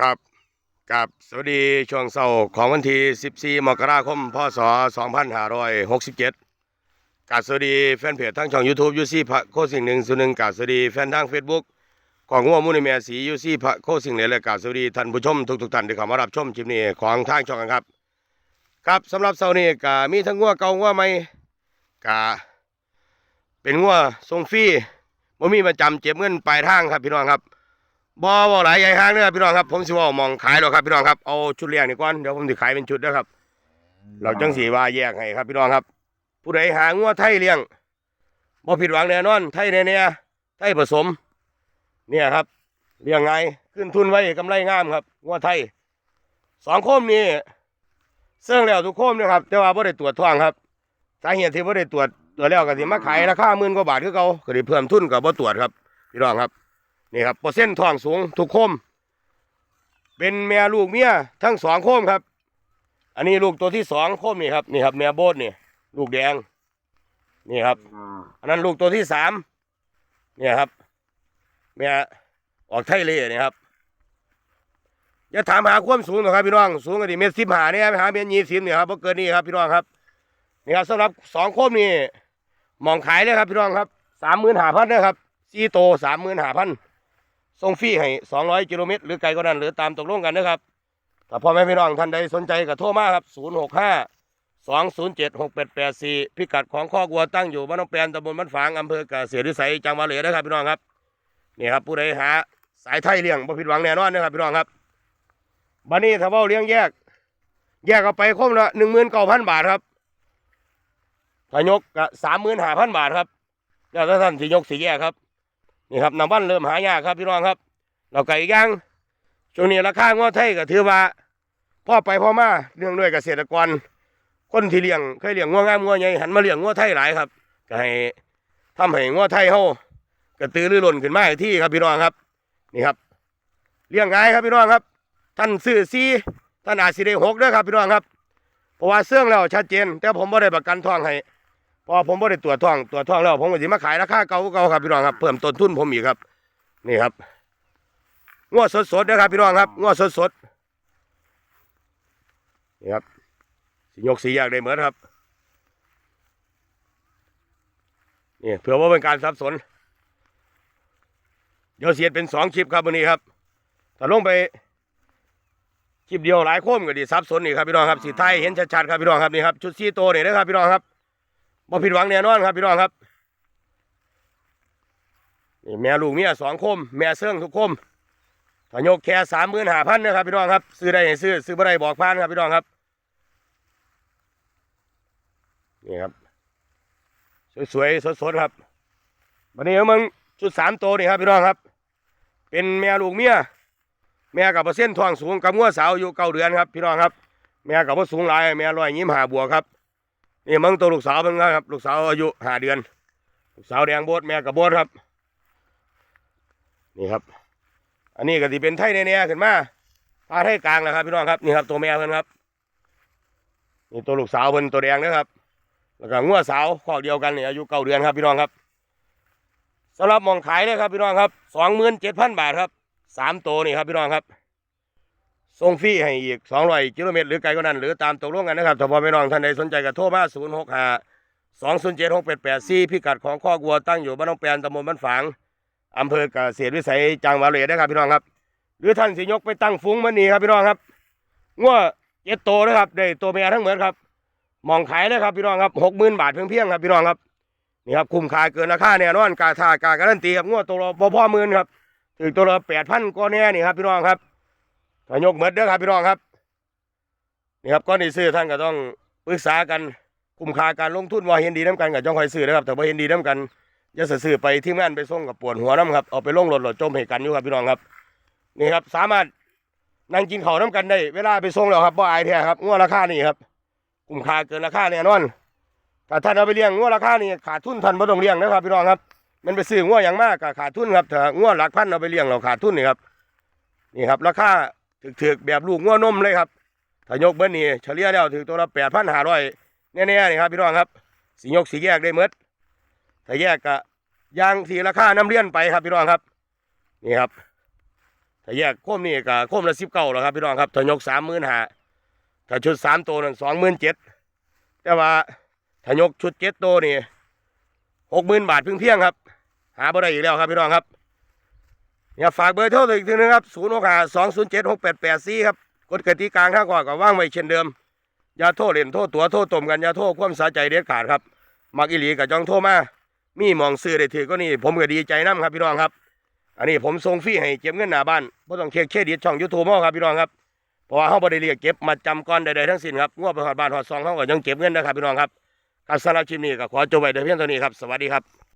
ครับกับสวัสดีช่วงเสาร์ของวันที่ 14 มกราคม พศ 2567กับสวัสดีแฟนเพจทั้งช่อง YouTube ยูซี่พระโคสิ่งหนึ่งส่วนหนึ่งกับสวัสดีแฟนทาง Facebook ของงัวมูลนิเมียสียูซี่พระโคสิ่งเหลยและกับสวัสดีท่านผู้ชมทุกๆท่านที่เข้ามารับชมคลิปนี้ของทางช่องกันครับ ครับสำหรับเสาร์นี้ก็มีทั้งงัวเก่างัวใหม่ก็เป็นงัวทรงฟรีบ่มีประจำเจ็บเงินปลายทางครับพี่น้องครับ บ่บ่หลายใหญ่ห้างเด้อพี่น้องครับผมสิเว่ามองขายแล้วครับพี่น้องครับเอาชุดเลี้ยงนี่ก่อนเดี๋ยวผมสิขายเป็นชุดเด้อครับ เราจังสีว่าแยกให้ครับพี่น้องครับ ผู้ใดหางัวไทยเลี้ยงบ่ผิดหวังแน่นอน ไทยแน่ๆไทยผสม เนี่ยครับเลี้ยงไงายขึ้นทุนไว้กำไรงามครับงัวไทยสองโคมนี่เสื่องแล้วทุกโคมนะครับ แต่ว่าบ่ได้ตรวจท้องครับสาเหตุที่บ่ได้ตรวจตรวจแล้วก็สิมาขายราคาหมื่นกว่าบาทคือเก่าก็ได้เพิ่มทุนก็บ่ตรวจครับพี่น้องครับ นี่ครับเปอร์เซ็นต์ทองสูงทุกโคม เป็นแม่ลูกเมียทั้งสองโคมครับ อันนี้ลูกตัวที่สองโคมนี่ครับนี่ครับแม่โบดนี่ลูกแดง นี่ครับ อันนั้นลูกตัวที่สามเนี่ยครับแม่ออกไทยเลยนี่ครับอย่าถามหาความสูงหรอกครับพี่น้องสูงกันดิเมตรสิบหาเนี่ยหาเมตรยี่สิบเนี่ยครับเพราะเกินนี่ครับพี่น้องครับนี่ครับสำหรับสองโคมนี่มองขายเลยครับพี่น้องครับสามหมื่นห้าพันนะครับซีโตสามหมื่นห้าพัน ส่งฟรีให้200กิโลเมตรหรือไกลก็นั้น หรือตามตกลงกันนะครับถ้าพ่อแม่พี่น้องท่านใดสนใจก็โทรมาครับ065 207 6884พิกัดของข้อกวัวตั้งอยู่บ้านน้องแปนตำบลบ้านฝางอำเภอกเกษตรวิสัยจังหวัดเลยนะครับพี่น้องครับนี่ครับผู้ใดหาสายไทยเลี้ยงบ่ผิดหวังแน่นอนนะครับพี่น้องครับบันนี้ถ้าว้าเลี้ยงแยก แยกเอาไปคมละ19,000บาทครับถ้ายกก็35,000บาทครับแล้วถ้าท่านสิยกสิแยกครับ นี่ครับน้ำวันเริ่มหายากครับพี่น้องครับ เราไก่ย่างช่วงนี้ราคาง้อไทยก็ถือว่าพ่อไปพ่อมาเรื่องด้วยเกษตรกร คนที่เลี้ยงเคยเลี้ยงง้องามง้อใหญ่หันมาเลี้ยงง้อไทยหลายครับก็ให้ทำให้ง้อไทยเฮากระตือรือร้นขึ้นมาอีกที่ครับพี่น้องครับ นี่ครับเลี้ยงง่ายครับพี่น้องครับ ท่านซื้อซีท่านอาจสิได้หกด้อครับพี่น้องครับเพราะว่าเสื่องแล้วชัดเจน แต่ผมบ่ได้ประกันทองให้ พอผมบ่ได้ตรวจท้องตรวจท้องแล้วผมก็สิมาขายราคาเก่าเก่าครับพี่น้องครับเพิ่มต้นทุนผมอีกครับ นี่ครับงวดสดๆนะครับพี่น้องครับงวดสดๆนี่ครับสียกสีอยากได้เหมือนครับนี่เผื่อว่าเป็นการสับสนเดี๋ยวเสียดเป็นสองคลิปครับวันนี้ครับถ้าลงไปคลิปเดียวหลายโค้มก็ดีสับสนนี่ครับพี่น้องครับสีไทยเห็นชัดๆครับพี่น้องครับนี่ครับชุดซีโตนี่นะครับพี่น้องครับ บ่ผิดหวังแน่นอนครับพี่น้องครับนี่แม่ลูกเมียสองคม แม่เสื่องทุกคมถ้ายกแค่สามหมื่นห้าพันนะครับพี่น้องครับ ซื้อได้ให้ซื้อซื้อบ่ได้บอกพานครับพี่น้องครับนี่ครับ สวยๆสดๆครับวันนี้เอามึงชุดสามโตนี่ครับพี่น้องครับ เป็นแม่ลูกเมียแม่กับเปอร์เซ็นต์ทองสูงกับงัวสาวอยู่เก้าเดือนครับพี่น้องครับ แม่กับว่าสูงหลายแม่ร้อยยิ้มหาบัวครับ นี่มึงตัวลูกสาวมึงนะครับ ลูกสาวอายุห้าเดือน ลูกสาวแดงโบดแม่กับโบดครับ นี่ครับ อันนี้ก็ที่เป็นไทยแน่ๆขึ้นมาพาไทยกลางนะครับพี่น้องครับนี่ครับ ตัวแม่เพิ่นครับนี่ตัวลูกสาวเพิ่นตัวแดงนะครับ แล้วก็งัวสาวข้อเดียวกันนี่อายุเก้าเดือนครับพี่น้องครับสำหรับมองขายเลยครับพี่น้องครับสองหมื่นเจ็ดพันบาทครับสามตัวนี่ครับพี่น้องครับ ส่งฟรีให้อีก 200 กิโลเมตร หรือไกลกว่านั้น หรือตามตกลงกันนะครับถ้าพ่อแม่น้องท่านใดสนใจก็โทรมา065 207 6884พิกัดของข้อกวัวตั้งอยู่บ้านน้องแปลนตำบลบ้านฝางอำเภอเกษตรวิสัยจังหวัดเลยนะครับพี่น้องครับ หรือท่านสิยกไปตั้งฟุ้งมันนี่ครับพี่น้องครับงัวเจ็ดโตนะครับได้ตัวเมียทั้งเหมือนครับมองขายเลยครับพี่น้องครับหกหมื่นบาทเพียงเพียงครับพี่น้องครับนี่ครับคุ้มค่าเกินราคาแน่นอนกาท่ากาการันตีครับงัวตัวละพ่อหมื่นครับถึงตัวละแปดพันก็แน่นี่ครับพี่น้องครับ ถ้ายกเหมือนเด้อครับพี่น้องครับนี่ครับก้อนที่ซื้อท่านก็ต้องปรึกษากันคุ้มค่าการลงทุนว่าเห็นดีน้ำกันกับจ้องคอยซื้อนะครับแต่ว่าเห็นดีน้ำกันอย่าซื้อไปที่งานไปส่งกับปวดหัวน้ำครับเอาไปลงรถรถจมให้กันอยู่ครับพี่น้องครับนี่ครับสามารถนั่งกินข้าวน้ำกันได้ เวลาไปส่งแล้วครับบ่อายแท้ครับงวดราคานี่ครับคุ้มค่าเกินราคาแน่นอนถ้าท่านเอาไปเลี้ยงงวดราคานี่ขาดทุนท่านไม่ต้องเลี้ยงนะครับพี่น้องครับมันไปซื้องวดอย่างมากก็ขาดทุนครับถ้างวดหลักพันเอาไปเลี้ยงเราขาดทุนนี่ครับนี่ครับราคา ถึกๆแบบลูกงัวนมเลยครับถ้ายกเบิ้ลนี่เฉลี่ยแล้วถึงตัวละแปดพันห้าร้อยแน่ๆนี่ครับพี่น้องครับสียกสีแยกได้หมดถ้าแยกก็ยางสีราคาน้ำเลี้ยนไปครับพี่น้องครับ นี่ครับถ้าแยกโคมนี่ก็โคมละสิบเก้าแล้วครับพี่น้องครับถ้ายกสามหมื่นห้าถ้าชุดสามตัวนั่นสองหมื่นเจ็ดแต่ว่าถ้ายกชุดเจ็ดตัวนี่หกหมื่นบาทเพียงเพียงครับ หาบ่ได้อีกแล้วครับพี่น้องครับ อย่าฝากเบอร์โทรอีกทีนึงครับศูนย์หกห้าสองศูนย์เจ็ดหกแปดแปดสี่ครับกฎกติกาข้างก่อนก็ว่างไว้เช่นเดิมอย่าโทษเล่นโทษตัวโทษตมกันอย่าโทษความสาใจเด็ดขาดครับมักอีหลีกับจองโทรมามีมองซื้อได้ถือก็นี่ผมก็ดีใจน้ำครับพี่น้องครับ อันนี้ผมส่งฟรีให้เก็บเงินหน้าบ้านไม่ต้องเช็คเครดิตช่องยูทูบม่อครับพี่น้องครับเพราะว่าเขาบริเรียกเก็บมาจำก้อนใดๆทั้งสิ้นครับงวดไปหอดบ้านหอดซองเขาก็ยังเก็บเงินนะครับพี่น้องครับการสำหรับคลิปนี้ก็ขอจบไว้แต่เพียงเท่านี้ครับสวัสดีครับ